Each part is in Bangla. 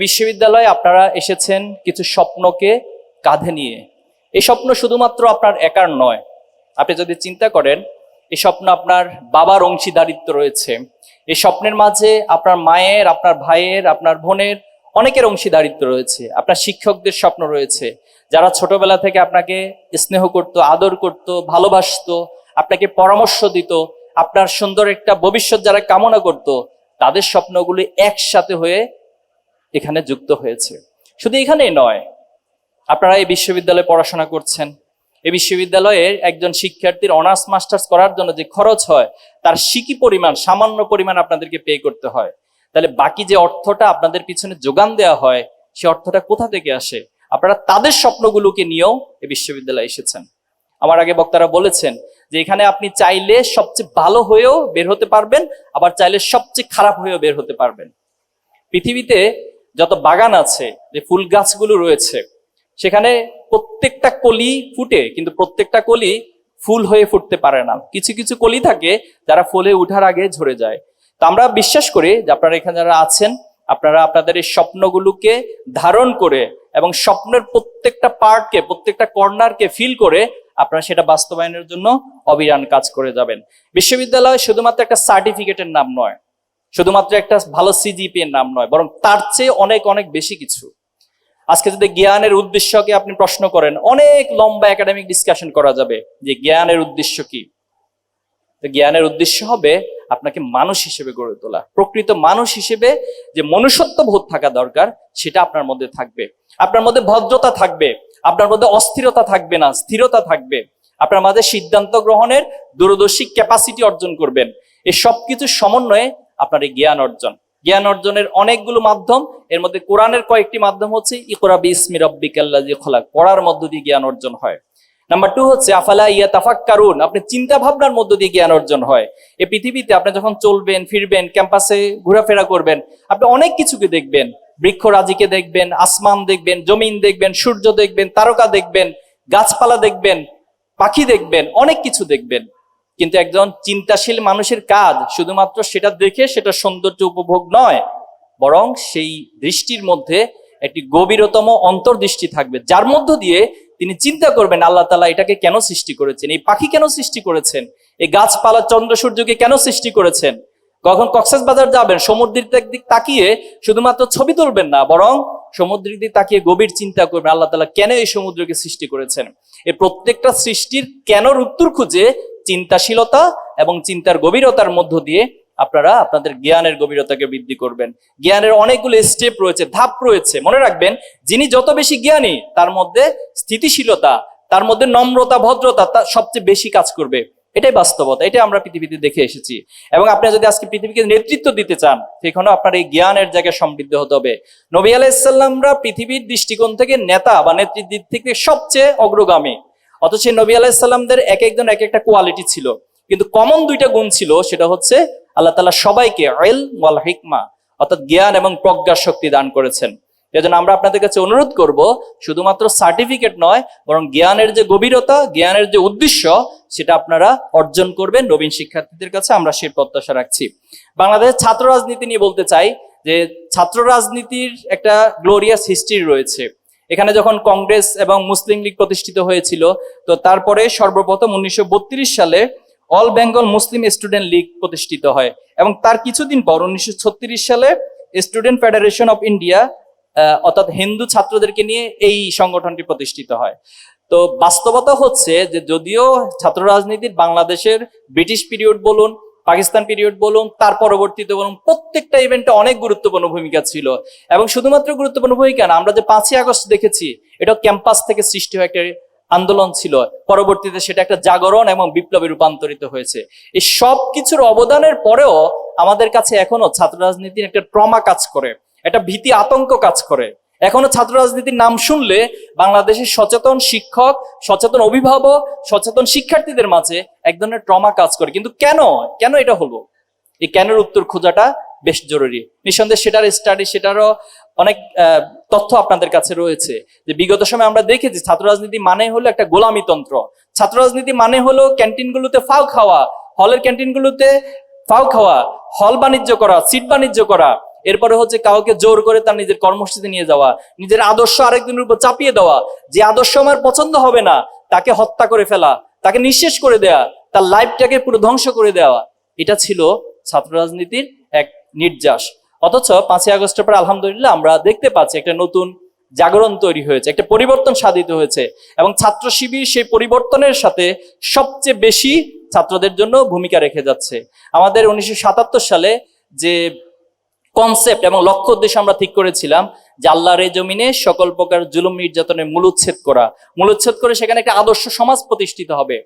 বিশ্ববিদ্যালয়ে আপনারা এসেছেন কিছু স্বপ্নকে কাঁধে নিয়ে। এই স্বপ্ন শুধুমাত্র আপনার একার নয়। আপনি যদি চিন্তা করেন, এই স্বপ্ন আপনার বাবার অংশীদারিত্ব রয়েছে। এই স্বপ্নের মাঝে আপনার মায়ের, আপনার ভাইয়ের, আপনার বোনের অনেকের অংশীদারিত্ব রয়েছে। আপনার শিক্ষকদের স্বপ্ন রয়েছে। যারা ছোটবেলা থেকে আপনাকে স্নেহ করত, আদর করত, ভালোবাসতো, আপনাকে পরামর্শ দিত, আপনার সুন্দর একটা ভবিষ্যৎ যারা কামনা করত, তাদের স্বপ্নগুলি একসাথে হয়ে এখানে যুক্ত হয়েছে। শুধু এখানেই নয়, আপনারা এই বিশ্ববিদ্যালয়ে পড়াশোনা করছেন। এই বিশ্ববিদ্যালয়ের একজন শিক্ষার্থীর অনার্স, মাস্টার্স করার জন্য যে খরচ হয়, তার সিকি পরিমাণ, সামান্য পরিমাণ আপনাদেরকে পে করতে হয়। তাহলে বাকি যে অর্থটা আপনাদের পিছনে যোগান দেওয়া হয়, সে অর্থটা কোথা থেকে আসে? আপনারা তাদের স্বপ্নগুলোকে নিয়েও এই বিশ্ববিদ্যালয়ে এসেছেন। আমার আগে বক্তারা বলেছেন যে এখানে আপনি চাইলে সবচেয়ে ভালো হয়েও বের হতে পারবেন, আবার চাইলে সবচেয়ে খারাপ হয়েও বের হতে পারবেন। পৃথিবীতে যত বাগান আছে, যে ফুল গাছগুলো রয়েছে, সেখানে প্রত্যেকটা কলি ফুটে, কিন্তু প্রত্যেকটা কলি ফুল হয়ে ফুটতে পারে না। কিছু কিছু কলি থাকে, যারা ফুলে উঠার আগে ঝরে যায়। তো আমরা বিশ্বাস করি যে আপনারা এখানে যারা আছেন, আপনারা আপনাদের এই স্বপ্নগুলোকে ধারণ করে এবং স্বপ্নের প্রত্যেকটা পার্টকে, প্রত্যেকটা কর্নারকে ফিল করে আপনারা সেটা বাস্তবায়নের জন্য অবিরান কাজ করে যাবেন। বিশ্ববিদ্যালয় শুধুমাত্র একটা সার্টিফিকেটের নাম নয় শুধুমাত্র একটা ভালো সিজিপি এর নাম নয়, বরং তার চেয়ে অনেক অনেক বেশি কিছু। আজকে যদি জ্ঞানের উদ্দেশ্যকে আপনি প্রশ্ন করেন, অনেক লম্বা একাডেমিক ডিসকাশন করা যাবে যে জ্ঞানের উদ্দেশ্য কি। জ্ঞানের উদ্দেশ্য হবে আপনাকে মানুষ হিসেবে গড়ে তোলা, প্রকৃত মানুষ হিসেবে যে মনুষ্যত্ব বোধ থাকা দরকার, সেটা আপনার মধ্যে থাকবে। আপনার মধ্যে ভদ্রতা থাকবে, আপনার মধ্যে অস্থিরতা থাকবে না, স্থিরতা থাকবে। আপনার মাঝে সিদ্ধান্ত গ্রহণের দূরদর্শী ক্যাপাসিটি অর্জন করবেন। এই সবকিছু সমন্বয়ে আপনার এই জ্ঞান অর্জন। জ্ঞান অর্জনের অনেকগুলো মাধ্যম, এর মধ্যে কোরআনের কয়েকটি মাধ্যম হচ্ছে ইকরা বিসমি রব্বিকাল্লাজি খোলাক, পড়ার মধ্য দিয়ে জ্ঞান অর্জন হয়। নাম্বার টু হচ্ছে, আফালা ইয়া তাফাক কারুন আপনি চিন্তা ভাবনার মধ্য দিয়ে জ্ঞান অর্জন হয়। এই পৃথিবীতে আপনি যখন চলবেন, ফিরবেন, ক্যাম্পাসে ঘোরাফেরা করবেন, আপনি অনেক কিছুকে দেখবেন। বৃক্ষরাজিকে দেখবেন, আসমান দেখবেন, জমিন দেখবেন, সূর্য দেখবেন, তারকা দেখবেন, গাছপালা দেখবেন, পাখি দেখবেন, অনেক কিছু দেখবেন। কিন্তু একজন চিন্তাশীল মানুষের কাজ শুধুমাত্র সেটা দেখে সেটা সৌন্দর্য উপভোগ নয়, বরং সেই দৃষ্টির মধ্যে একটি গভীরতম অন্তর্দৃষ্টি থাকবে। যার মধ্য দিয়ে তিনি চিন্তা করবেন, আল্লাহ তালা এটাকে কেন সৃষ্টি করেছেন? এই পাখি কেন সৃষ্টি করেছেন? এই গাছপালা চন্দ্র সূর্যকে কেন সৃষ্টি করেছেন? কখন কক্সাস বাজার যাবেন, সমুদ্রের দিক তাকিয়ে শুধুমাত্র ছবি তুলবেন না, বরং সমুদ্রের দিক তাকিয়ে গভীর চিন্তা করবেন, আল্লাহ তালা কেন এই সমুদ্রকে সৃষ্টি করেছেন? এই প্রত্যেকটা সৃষ্টির কেন উত্তর খুঁজে চিন্তাশীলতা এবং চিন্তার গভীরতার মধ্য দিয়ে আপনারা আপনাদের জ্ঞানের গভীরতাকে বৃদ্ধি করবেন। জ্ঞানের অনেকগুলো স্টেপ রয়েছে, ধাপ রয়েছে। মনে রাখবেন, যিনি যত বেশি জ্ঞানী, তার মধ্যে স্থিতিশীলতা, তার মধ্যে নম্রতা, ভদ্রতা, তা সবচেয়ে বেশি কাজ করবে। এটাই বাস্তবতা, এটাই আমরা পৃথিবীতে দেখে এসেছি। এবং আপনি যদি আজকে পৃথিবীকে নেতৃত্ব দিতে চান, সেখানেও আপনার এই জ্ঞানের জায়গায় সমৃদ্ধ হতে হবে। নবী আলাইসাল্লামরা পৃথিবীর দৃষ্টিকোণ থেকে নেতা বা নেতৃত্ব থেকে সবচেয়ে অগ্রগামী। অথচ নবী আলাহিসাল্লামদের এক একজন এক একটা কোয়ালিটি ছিল। কিন্তু কমন দুইটা গুণ ছিল, সেটা হচ্ছে আল্লাহ তালা সবাইকে এল ওয়াল হিকমা অর্থাৎ জ্ঞান এবং প্রজ্ঞা শক্তি দান করেছেন। এজন্য আমরা আপনাদের কাছে অনুরোধ করব, শুধুমাত্র সার্টিফিকেট নয়, বরং জ্ঞানের যে গভীরতা, জ্ঞানের যে উদ্দেশ্য, সেটা আপনারা অর্জন করবেন। নবীন শিক্ষার্থীদের কাছে আমরা সেই প্রত্যাশা রাখছি। বাংলাদেশের ছাত্র রাজনীতি নিয়ে বলতে চাই যে, ছাত্র রাজনীতির একটা গ্লোরিয়াস হিস্ট্রি রয়েছে। এখানে যখন কংগ্রেস এবং মুসলিম লীগ প্রতিষ্ঠিত হয়েছিল, তো তারপরে সর্বপ্রথম উনিশশো বত্রিশ সালে all Bengal Muslim student league প্রতিষ্ঠিত হয় এবং তার কিছুদিন পর উনিশশো ছত্রিশ সালে স্টুডেন্ট ফেডারেশন অফ ইন্ডিয়া অর্থাৎ হিন্দু ছাত্রদেরকে নিয়ে এই সংগঠনটি প্রতিষ্ঠিত হয়। তো বাস্তবতা হচ্ছে যে যদিও ছাত্র রাজনীতির বাংলাদেশের ব্রিটিশ পিরিয়ড বলুন পাকিস্তান পিরিয়ড বলুন, তার পরবর্তীতে বলুন, প্রত্যেকটা ইভেন্টে অনেক গুরুত্বপূর্ণ ভূমিকা ছিল। এবং শুধুমাত্র গুরুত্বপূর্ণ ভূমিকা না, আমরা যে পাঁচই আগস্ট দেখেছি এটা ক্যাম্পাস থেকে সৃষ্টি হয় একটা আন্দোলন ছিল। পরবর্তীতে সেটা একটা জাগরণ এবং বিপ্লবে রূপান্তরিত হয়েছে। এই সব কিছুর অবদানের পরেও আমাদের কাছে এখনও ছাত্র রাজনীতির একটা ট্রমা কাজ করে। একটা ভীতি আতঙ্ক কাজ করে। এখনও ছাত্র রাজনীতির নাম শুনলে বাংলাদেশের সচেতন শিক্ষক, সচেতন অভিভাবক, সচেতন শিক্ষার্থীদের মাঝে এক ধরনের ট্রমা কাজ করে। কিন্তু কেন? কেন এটা হলো? এই কেনের উত্তর খোঁজাটা বেশ জরুরি। নিঃসন্দেহে সেটার স্টাডি সেটারও অনেক তথ্য আপনাদের কাছে রয়েছে। যে বিগত সময় আমরা দেখেছি ছাত্র রাজনীতি মানে হলো একটা গোলামী তন্ত্র। ছাত্র রাজনীতি মানে হলো ক্যান্টিনগুলোতে ফাও খাওয়া, হলের ক্যান্টিনগুলোতে ফাও খাওয়া, হল বাণিজ্য করা, সিট বাণিজ্য করা। এরপরে হচ্ছে কাউকে জোর করে তার নিজের কর্মসূচিতে নিয়ে যাওয়া, নিজের আদর্শ আরেকজনের উপর চাপিয়ে দেওয়া, যে আদর্শ আমার পছন্দ হবে না, তাকে হত্যা করে ফেলা, তাকে নিঃশেষ করে দেয়া, তার লাইফটাকে পুরো ধ্বংস করে দেওয়া, এটা ছিল ছাত্র রাজনীতির এক নির্যাস। অথচ পাঁচই আগস্টের পর আলহামদুলিল্লাহ আমরা দেখতে পাচ্ছি একটা নতুন জাগরণ তৈরি হয়েছে, একটা পরিবর্তন সাধিত হয়েছে এবং ছাত্র শিবির সেই পরিবর্তনের সাথে সবচেয়ে বেশি ছাত্রদের জন্য ভূমিকা রেখে যাচ্ছে। আমাদের উনিশশো সাতাত্তর সালে যে কনসেপ্ট এবং লক্ষ্য উদ্দেশ্য আমরা ঠিক করেছিলাম যে আল্লাহর এই জমিনে সকল প্রকার জুলুম নির্যাতনের মূলোচ্ছেদ করা। মূলোচ্ছেদ করে সেখানে একটা আদর্শ সমাজ প্রতিষ্ঠিত হবে।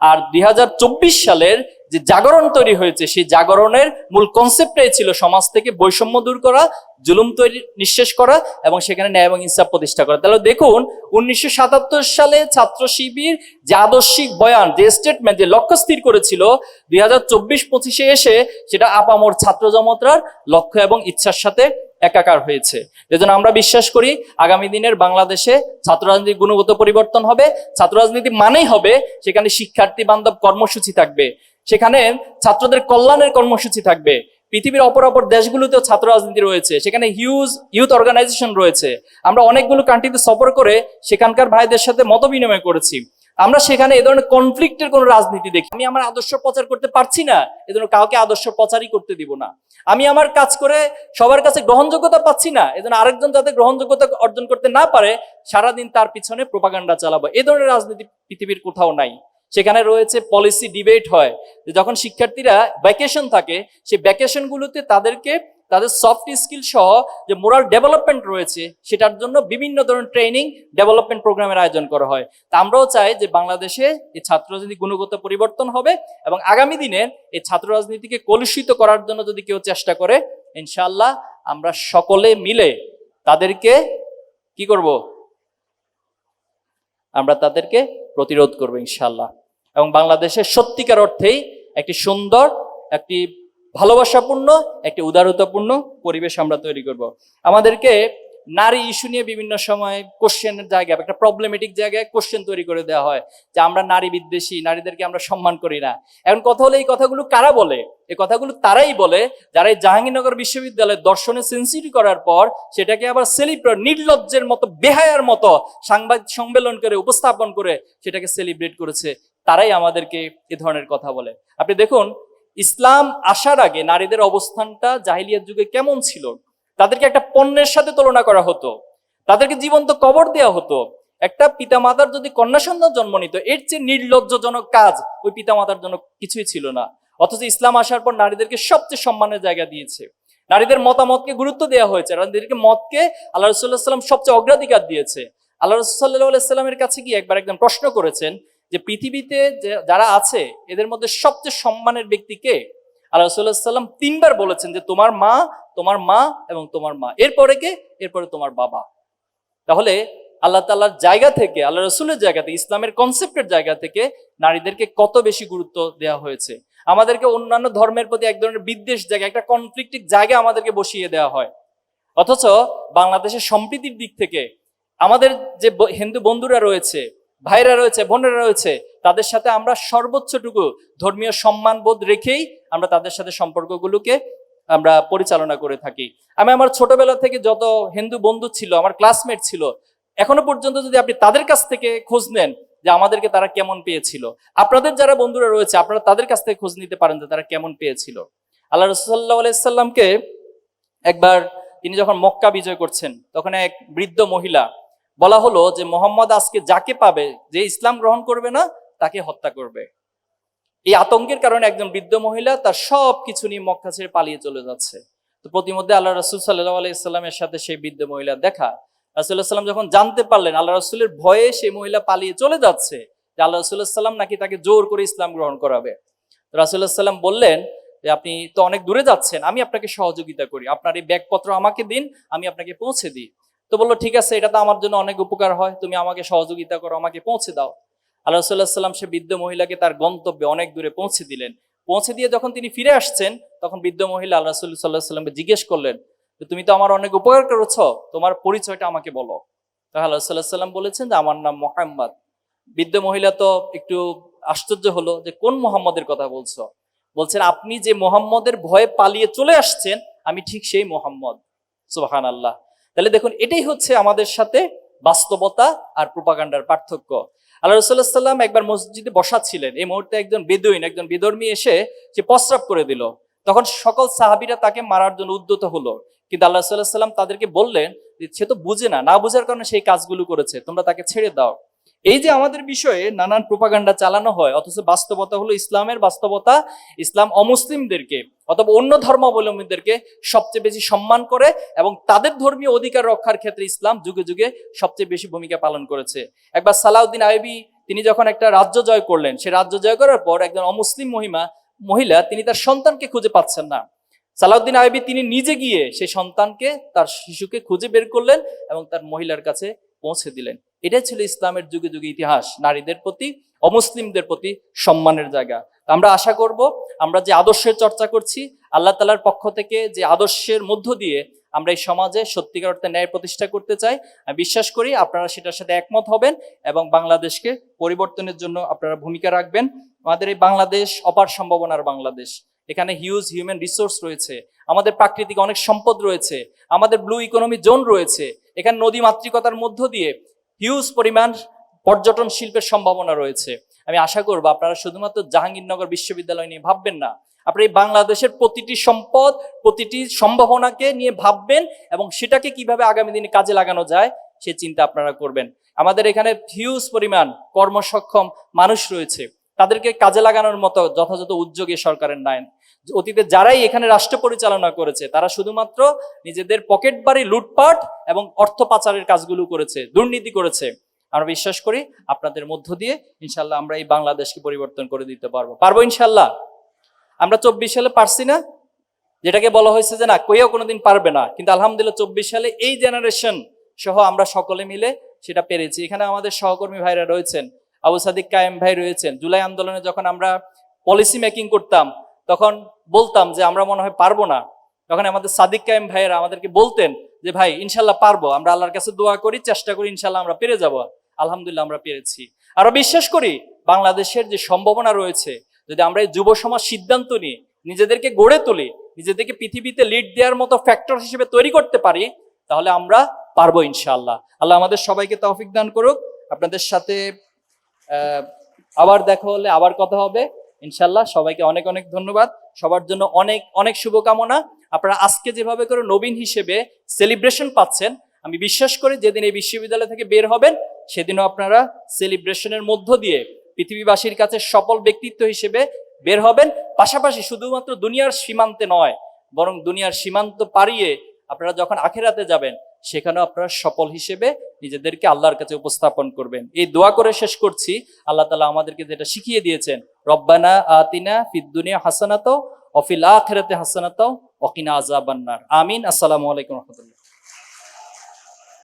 আর দুই হাজার চব্বিশ সালের যে জাগরণ তৈরি হয়েছে, সেই জাগরণের মূল কনসেপ্টটাই ছিল সমাজ থেকে বৈষম্য দূর করা, জুলুম তৈরি, নিঃশেষ করা এবং সেখানে ন্যায় এবং ইনসাফ প্রতিষ্ঠা করা। তাহলে দেখুন, উনিশশো সাতাত্তর সালে ছাত্র শিবির যে আদর্শিক বয়ান, যে স্টেটমেন্ট যে লক্ষ্য স্থির করেছিল, দুই হাজার চব্বিশ পঁচিশে এসে সেটা আপামর ছাত্র জমতরার লক্ষ্য এবং ইচ্ছার সাথে একাকার হয়েছে। এজন্য আমরা বিশ্বাস করি, আগামী দিনের বাংলাদেশে ছাত্র রাজনীতির গুণগত পরিবর্তন হবে। ছাত্র রাজনীতি মানেই হবে, সেখানে শিক্ষার্থী বান্ধব কর্মসূচি থাকবে। সেখানে ছাত্রদের কল্যাণের কর্মসূচি থাকবে। পৃথিবীর অপর অপর দেশগুলোতেও ছাত্র রাজনীতি রয়েছে, সেখানে হিউজ ইউথ অর্গানাইজেশন রয়েছে। আমরা অনেকগুলো কান্ট্রিতে সফর করে সেখানকার ভাইদের সাথে মত বিনিময় করেছি। আমরা সেখানে এ ধরনের কনফ্লিক্টের কোনো রাজনীতি দেখি আমি আমার আদর্শ প্রচার করতে পারছি না এজন্য কাউকে আদর্শ প্রচারই করতে দিব না। আমি আমার কাজ করে সবার কাছে গ্রহণযোগ্যতা পাচ্ছি না এজন্য আরেকজন যাতে গ্রহণযোগ্যতা অর্জন করতে না পারে, সারাদিন তার পিছনে প্রোপাগান্ডা চালাবো। এ ধরনের রাজনীতি পৃথিবীর কোথাও নাই। সেখানে রয়েছে পলিসি ডিবেট হয়। যখন শিক্ষার্থীরা ভ্যাকেশন থাকে, সেই ভ্যাকেশনগুলোতে তাদেরকে তাদের সফট স্কিল সহ যে মোরাল ডেভেলপমেন্ট রয়েছে, সেটার জন্য বিভিন্ন ধরনের ট্রেনিং ডেভেলপমেন্ট প্রোগ্রামের আয়োজন করা হয়। তা আমরাও চাই যে বাংলাদেশে এই ছাত্র রাজনীতি গুণগত পরিবর্তন হবে এবং আগামী দিনে এই ছাত্র রাজনীতিকে কলুষিত করার জন্য যদি কেউ চেষ্টা করে ইনশাল্লাহ আমরা সকলে মিলে তাদেরকে কি করব? আমরা তাদেরকে প্রতিরোধ করব, ইনশাআল্লাহ। এবং বাংলাদেশের সত্যিকার অর্থেই একটি সুন্দর, একটি ভালোবাসাপূর্ণ, একটি উদারতাপূর্ণ পরিবেশ আমরা তৈরি করব। আমাদেরকে নারী ইস্যু নিয়ে বিভিন্ন সময় কোশ্চেনের জায়গায়, একটা প্রবলেমেটিক জায়গায় কোশ্চেন তৈরি করে দেওয়া হয় যে আমরা নারী বিদ্বেষী, নারীদেরকে আমরা সম্মান করি না। এখন কথা হলো এই কথাগুলো কারা বলে? এই কথাগুলো তারাই বলে যারা এই জাহাঙ্গীরনগর বিশ্ববিদ্যালয়ের দর্শনে সেন্সিটি করার পর সেটাকে আবার সেলিব্রেট নির্লজ্জের মতো, বেহায়ার মতো সাংবাদিক সম্মেলন করে, উপস্থাপন করে সেটাকে সেলিব্রেট করেছে। তারাই আমাদেরকে এ ধরনের কথা বলে। আপনি দেখুন, ইসলাম আসার আগে নারীদের অবস্থানটা জাহিলিয়ার যুগে কেমন ছিল? তাদেরকে একটা পণ্যের সাথে তুলনা করা হতো। তাদেরকে জীবন্ত কবর দেওয়া হতো। একটা পিতামাতার যদি কন্যা সন্তান জন্ম নিত, এর চেয়ে নির্লজ্জজনক কাজ ওই পিতামাতার জন্য কিছুই ছিল না। অথচ ইসলাম আসার পর নারীদেরকে সবচেয়ে সম্মানের জায়গা দিয়েছে। নারীদের মতামতকে গুরুত্ব দেওয়া হয়েছে। নারীদেরকে মতকে আল্লাহ রসুল্লাহ সাল্লাম সবচেয়ে অগ্রাধিকার দিয়েছে। আল্লাহ রসুল্লাহ সাল্লামের কাছে গিয়ে একবার একদম প্রশ্ন করেছেন যে পৃথিবীতে যারা আছে, এদের মধ্যে সবচেয়ে সম্মানের ব্যক্তি কে? আল্লাহ সাল্লাম তিনবার বলেছেন যে তোমার মা তোমার মা এবং তোমার মা। এরপরে কে? এরপরে তোমার বাবা। তাহলে আল্লাহ তাল্লাহর জায়গা থেকে, আল্লাহ রসুলের জায়গা থেকে, ইসলামের কনসেপ্টের জায়গা থেকে নারীদেরকে কত বেশি গুরুত্ব দেওয়া হয়েছে? আমাদেরকে অন্যান্য ধর্মের প্রতি এক ধরনের বিদ্বেষ জায়গা, একটা কনফ্লিক্টিক জায়গা আমাদেরকে বসিয়ে দেওয়া হয়। অথচ বাংলাদেশের সম্প্রীতির দিক থেকে আমাদের যে হিন্দু বন্ধুরা রয়েছে ভাইরা রয়েছে, বোনেরা রয়েছে, তাদের সাথে আমরা সর্বোচ্চটুকু ধর্মীয় সম্মানবোধ রেখেই আমরা তাদের সাথে সম্পর্কগুলোকে আমরা পরিচালনা করে থাকি। আমি আমার ছোটবেলা থেকে যত হিন্দু বন্ধু ছিল, আমার ক্লাসমেট ছিল, এখনও পর্যন্ত যদি আপনি তাদের কাছ থেকে খোঁজ নেন যে আমাদেরকে তারা কেমন পেয়েছিল। আপনাদের যারা বন্ধুরা রয়েছে, আপনারা তাদের কাছ থেকে খোঁজ নিতে পারেন যে তারা কেমন পেয়েছিল। আল্লাহ রসুল্লাহ আলাইসাল্লামকে একবার তিনি যখন মক্কা বিজয় করছেন, তখন এক বৃদ্ধ মহিলা বলা হলো যে মোহাম্মদ আজকে যাকে পাবে, যে ইসলাম গ্রহণ করবে না, তাকে হত্যা করবে। এই আতঙ্কের কারণে একজন বৃদ্ধ মহিলা তার সব কিছু নিয়ে মক্কা ছেড়ে পালিয়ে চলে যাচ্ছে। তো প্রতিমধ্যে আল্লাহ রসুল সাল্লাহ আলাইস্লামের সাথে সেই বৃদ্ধ মহিলা দেখা। রাসুল্লাহ সাল্লাম যখন জানতে পারলেন আল্লাহ রসুলের ভয়ে সেই মহিলা পালিয়ে চলে যাচ্ছে, যে আল্লাহ রসুল্লাহ নাকি তাকে জোর করে ইসলাম গ্রহণ করাবে। রাসুল্লাহ সাল্লাম বললেন যে, আপনি তো অনেক দূরে যাচ্ছেন, আমি আপনাকে সহযোগিতা করি। আপনার এই ব্যাগপত্র আমাকে দিন, আমি আপনাকে পৌঁছে দিই। তো বলল, ঠিক আছে, এটা তো আমার জন্য অনেক উপকার হয়। তুমি আমাকে সহযোগিতা করো, আমাকে পৌঁছে দাও। আল্লাহ সাল্লাহ সাল্লাম সে বৃদ্ধ মহিলাকে তার গন্তব্যে অনেক দূরে পৌঁছে দিলেন। পৌঁছে দিয়ে যখন তিনি ফিরে আসছেন, তখন বৃদ্ধ মহিলা আল্লাহ সাল্লাহ সাল্লামকে জিজ্ঞেস করলেন যে তুমি তো আমার অনেক উপকার করেছ, তোমার পরিচয়টা আমাকে বলো। তাহলে আল্লাহ সাল্লাহ সাল্লাম বলেছেন যে, আমার নাম মোহাম্মদ। বৃদ্ধ মহিলা তো একটু আশ্চর্য হলো যে, কোন মোহাম্মদের কথা বলছো? বলছেন, আপনি যে মোহাম্মদের ভয়ে পালিয়ে চলে আসছেন, আমি ঠিক সেই মোহাম্মদ। সুবাহান আল্লাহ তাহলে দেখুন, এটাই হচ্ছে আমাদের সাথে বাস্তবতা আর প্রোপাগান্ডার পার্থক্য। আল্লাহ রসুল্লাহ সাল্লাম একবার মসজিদে বসা ছিলেন এই মুহূর্তে একজন বেদুইন, একজন বিধর্মী এসে সে প্রস্রাব করে দিল। তখন সকল সাহাবিরা তাকে মারার জন্য উদ্যত হলো। কিন্তু আল্লাহ সাল্লাহ সাল্লাম তাদেরকে বললেন সে তো বুঝে না না বুঝার কারণে সেই কাজগুলো করেছে, তোমরা তাকে ছেড়ে দাও। এই যে আমাদের বিষয়ে নানান প্রোপাগান্ডা চালানো হয়, অথচ বাস্তবতা হলো ইসলামের বাস্তবতা, ইসলাম অমুসলিমদেরকে অথবা অন্য ধর্মাবলম্বীদেরকে সবচেয়ে বেশি সম্মান করে এবং তাদের ধর্মীয় অধিকার রক্ষার ক্ষেত্রে ইসলাম যুগে যুগে সবচেয়ে বেশি ভূমিকা পালন করেছে। একবার সালাউদ্দিন আইবি, তিনি যখন একটা রাজ্য জয় করলেন, সে রাজ্য জয় করার পর একজন অমুসলিম মহিমা, মহিলা, তিনি তার সন্তানকে খুঁজে পাচ্ছেন না। সালাউদ্দিন আইবি, তিনি নিজে গিয়ে সেই সন্তানকে, তার শিশুকে খুঁজে বের করলেন এবং তার মহিলার কাছে পৌঁছে দিলেন। এটাই ছিল ইসলামের যুগে যুগে ইতিহাস, নারীদের প্রতি, অমুসলিমদের প্রতি সম্মানের জায়গা। আমরা আশা করব, আমরা যে আদর্শের চর্চা করছি, আল্লাহ তালার পক্ষ থেকে যে আদর্শের মধ্য দিয়ে আমরা এই সমাজে সত্যিকার অর্থে ন্যায় প্রতিষ্ঠা করতে চাই, আমি বিশ্বাস করি আপনারা সেটার সাথে একমত হবেন এবং বাংলাদেশকে পরিবর্তনের জন্য আপনারা ভূমিকা রাখবেন। আমাদের এই বাংলাদেশ অপার সম্ভাবনার বাংলাদেশ। এখানে হিউজ হিউম্যান রিসোর্স রয়েছে, আমাদের প্রাকৃতিক অনেক সম্পদ রয়েছে, আমাদের ব্লু ইকোনমি জোন রয়েছে, এখানে নদী মাতৃকতার মধ্য দিয়ে হিউজ পরিমাণ পর্যটন শিল্পের সম্ভাবনা রয়েছে। আমি আশা করব আপনারা শুধুমাত্র জাহাঙ্গীরনগর বিশ্ববিদ্যালয় নিয়ে ভাববেন না। আপনি বাংলাদেশের প্রতিটি সম্পদ, প্রতিটি সম্ভাবনাকে নিয়ে ভাববেন এবং সেটাকে কীভাবে আগামী দিনে কাজে লাগানো যায়, সে চিন্তা আপনারা করবেন। আমাদের এখানে হিউজ পরিমাণ কর্মসক্ষম মানুষ রয়েছে। তাদেরকে কাজে লাগানোর মতো যথাযথ উদ্যোগ সরকারের নাই। অতীতে যারাই এখানে রাষ্ট্র পরিচালনা করেছে, তারা শুধুমাত্র নিজেদের পকেট বাড়ি, লুটপাট এবং অর্থ পাচারের কাজগুলো করেছে, দুর্নীতি করেছে। আমরা বিশ্বাস করি আপনাদের মধ্য দিয়ে ইনশাল্লাহ আমরা এই বাংলাদেশকে পরিবর্তন করে দিতে পারব। পারব ইনশাল্লাহ। আমরা চব্বিশ সালে পারছি না। যেটাকে বলা হয়েছে যে না, কেউ কোনোদিন পারবে না। কিন্তু আলহামদুলিল্লাহ চব্বিশ সালে এই জেনারেশন সহ আমরা সকলে মিলে সেটা পেরেছি। এখানে আমাদের সহকর্মী ভাইরা রয়েছেন। আবু সাদিক কায়েম ভাই রয়েছেন। জুলাই আন্দোলনে যখন আমরা পলিসি মেকিং করতাম তখন বলতাম যে, আমরা মনে হয় পারব না। তখন আমাদের সাদিক কায়েম ভাইয়েরা আমাদেরকে বলতেন যে, ভাই, ইনশাল্লাহ পারব। আমরা আল্লাহর কাছে দোয়া করি, চেষ্টা করি, ইনশাল্লাহ আমরা পেরে যাব। আলহামদুলিল্লাহ আমরা পেরেছি। আরও বিশ্বাস করি, বাংলাদেশের যে সম্ভাবনা রয়েছে, যদি আমরা এই যুব সমাজ সিদ্ধান্ত নিই, নিজেদেরকে গড়ে তুলি, নিজেদেরকে পৃথিবীতে লিড দেওয়ার মতো ফ্যাক্টর হিসেবে তৈরি করতে পারি, তাহলে আমরা পারব ইনশাআল্লাহ। আল্লাহ আমাদের সবাইকে তৌফিক দান করুক। আপনাদের সাথে আবার দেখা হলে আবার কথা হবে। ইনশাল্লাহ সবাইকে অনেক অনেক ধন্যবাদ। সবার জন্য অনেক অনেক শুভকামনা। আপনারা আজকে যেভাবে করে নবীন হিসেবে সেলিব্রেশন পাচ্ছেন, আমি বিশ্বাস করি যেদিন এই বিশ্ববিদ্যালয় থেকে বের হবেন, সেদিনও আপনারা সেলিব্রেশনের মধ্য দিয়ে পৃথিবীবাসীর কাছে সফল ব্যক্তিত্ব হিসেবে বের হবেন। পাশাপাশি শুধুমাত্র দুনিয়ার সীমান্তে নয়, বরং দুনিয়ার সীমান্ত পাড়িয়ে আপনারা যখন আখেরাতে যাবেন, সেখানেও আপনারা সফল হিসেবে নিজেদেরকে আল্লাহর কাছে উপস্থাপন করবেন। এই দোয়া করে শেষ করছি। আল্লাহ তালা আমাদেরকে যেটা শিখিয়ে দিয়েছেন রব্বানা আতিনা ফিদ্দুনিয়া হাসানাতো অফিল আখেরাতে হাসানাতো অকিনা আজাবান্নার আমিন। আসসালামু আলাইকুম রহমতুল্লাহ।